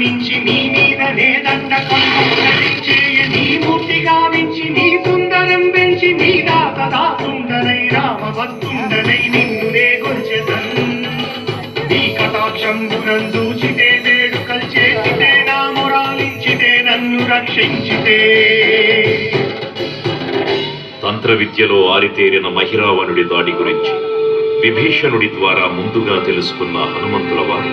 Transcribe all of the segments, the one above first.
రూపు నీ మీద లేదంట నీ మూర్తిగా మించి నీ సుందరం పెంచి నీ దాస దాసుండనై రామ భక్తుండనై నిన్ను గొల్చెదన్ నీ కటాక్షంబునం చూచితే వేడుకలు చేసితే నా మురాలించితే నన్ను రక్షించితే. తంత్ర విద్యలో ఆరితేరిన మహిరావణుడి దాడి గురించి విభీషణుడి ద్వారా ముందుగా తెలుసుకున్న హనుమంతుల వారు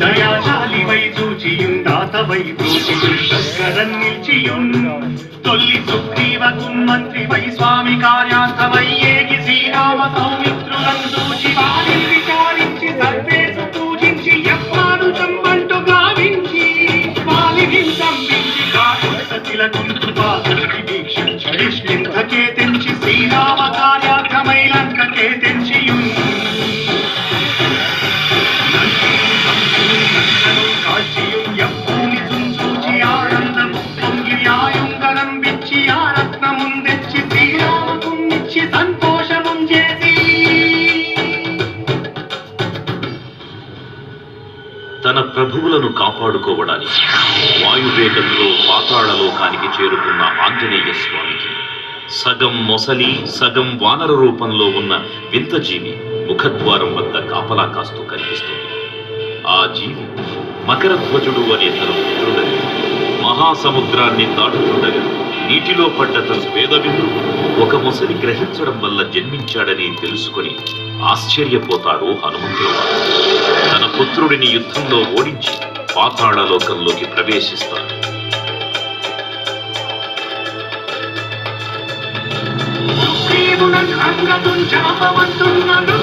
దయాశాలి వై చూచియుందాతవై చూచియుండగరన్ నిల్చియున్ తొల్లి సుగ్రీవ కున్మంత్రి వై స్వామి కార్యార్థమై ఏగి శ్రీరామ సౌమిత్రులం చూచి వారిని విచారించి సర్వేసు పూజించి ఎప్పాడు చంబంటు గావించి వాలిని సంపించి కాకుల సతిలకుంటు సగం మొసలి సగం వానర రూపంలో ఉన్న వింత జీవి ముఖద్వారం వద్ద కాపలా కాస్తూ కనిపిస్తుంది. ఆ జీవి మకరధ్వజుడు అనే తన పుత్రుడని మహాసముద్రాన్ని దాటుతుండగా నీటిలో పడ్డ తన వేదవిందు ఒక మొసలి గ్రహించడం వల్ల జన్మించాడని తెలుసుకొని ఆశ్చర్యపోతాడు హనుమంతుల తన పుత్రుడిని యుద్ధంలో ఓడించి పాతాళలోకంలోకి ప్రవేశిస్తారు సుగ్రీవునన్ అంగదున్ చాపవంతున్నను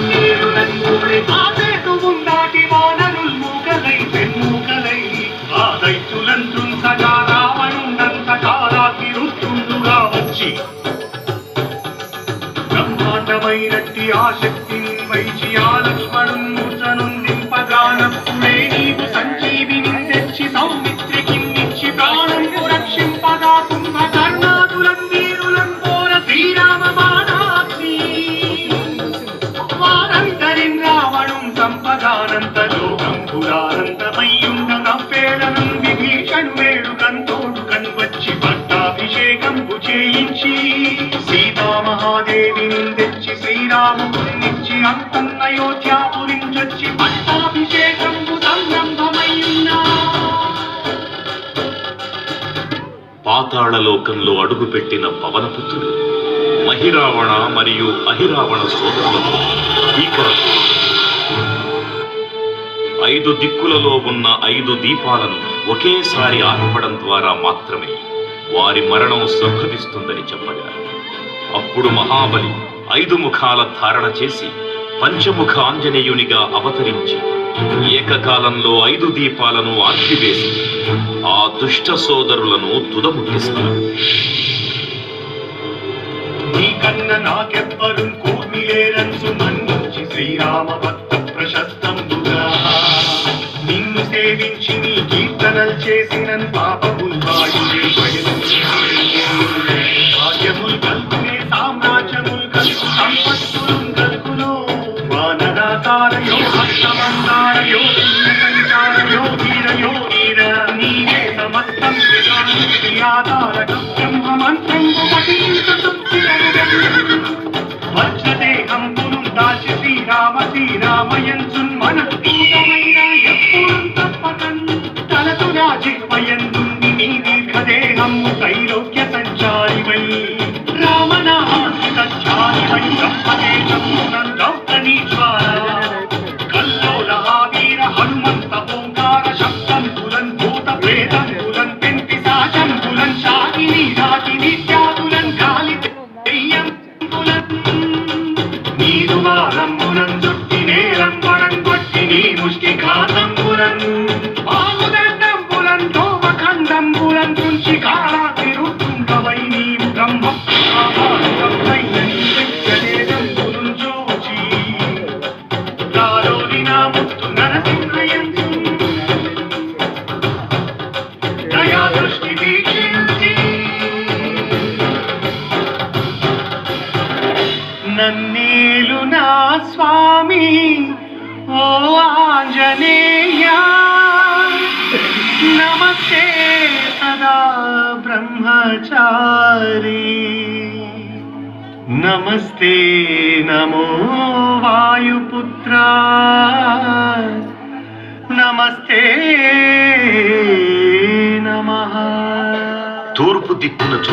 పాతాళలోకంలో అడుగుపెట్టిన పవనపుత్రుడు మహిరావణ మరియు అహిరావణ సోదరులకు ఐదు దిక్కులలో ఉన్న ఐదు దీపాలను ఒకేసారి ఆర్పడం ద్వారా మాత్రమే వారి మరణం సంభవిస్తుందని చెప్పగా అప్పుడు మహాబలి ఐదు ముఖాల ధారణ చేసి పంచముఖ ఆంజనేయునిగా అవతరించి ఏకకాలంలో ఐదు దీపాలను ఆర్చివేసి ఆ దుష్ట సోదరులను తుదముట్టిస్తారు. శ్రీరామ భక్త ప్రశస్తంబుగా. నిన్ను సేవించి నీ కీర్తనలు చేసిన పాపముల్ నమస్తే నమో వాయుపుత్ర నమస్తే నమ తూర్పు దిక్కున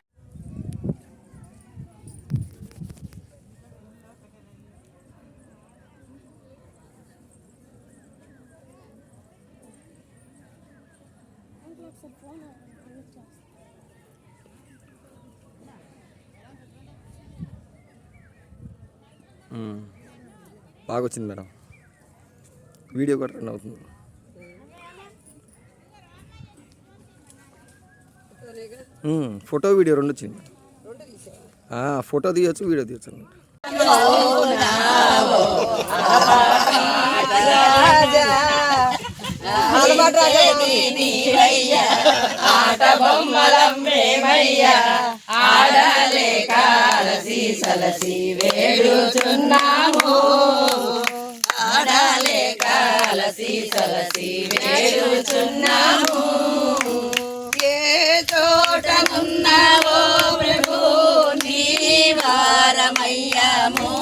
బాగా వచ్చింది మేడం. వీడియో కూడా రన్ అవుతుంది. ఫోటో వీడియో రెండు వచ్చింది. ఫోటో తీయచ్చు వీడియో తీయొచ్చు ఆట బొమ్మలమ్మేమయ్యా ఆడలేక అలసి సలసి వేడుచున్నాము. ఆడలేక అలసి సలసి వేడుచున్నాము. ఏ తోటనున్నావో ప్రభు నీ వారమయ్యాము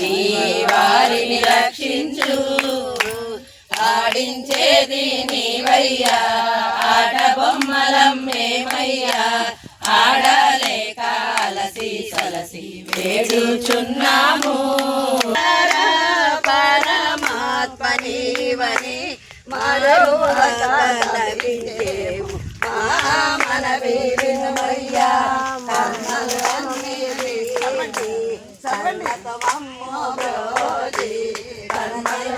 నీ వారిని రక్షించు. ఆడించేది నీవయ్యా. ఆట బొమ్మలం మేమయ్యా. ఆడలే కాలసి సలసి వేడుచున్నాము. పరమాత్మ మరో మన వినుమయ్యా. కర్మలు భగవమ్మోజీ కన్మయ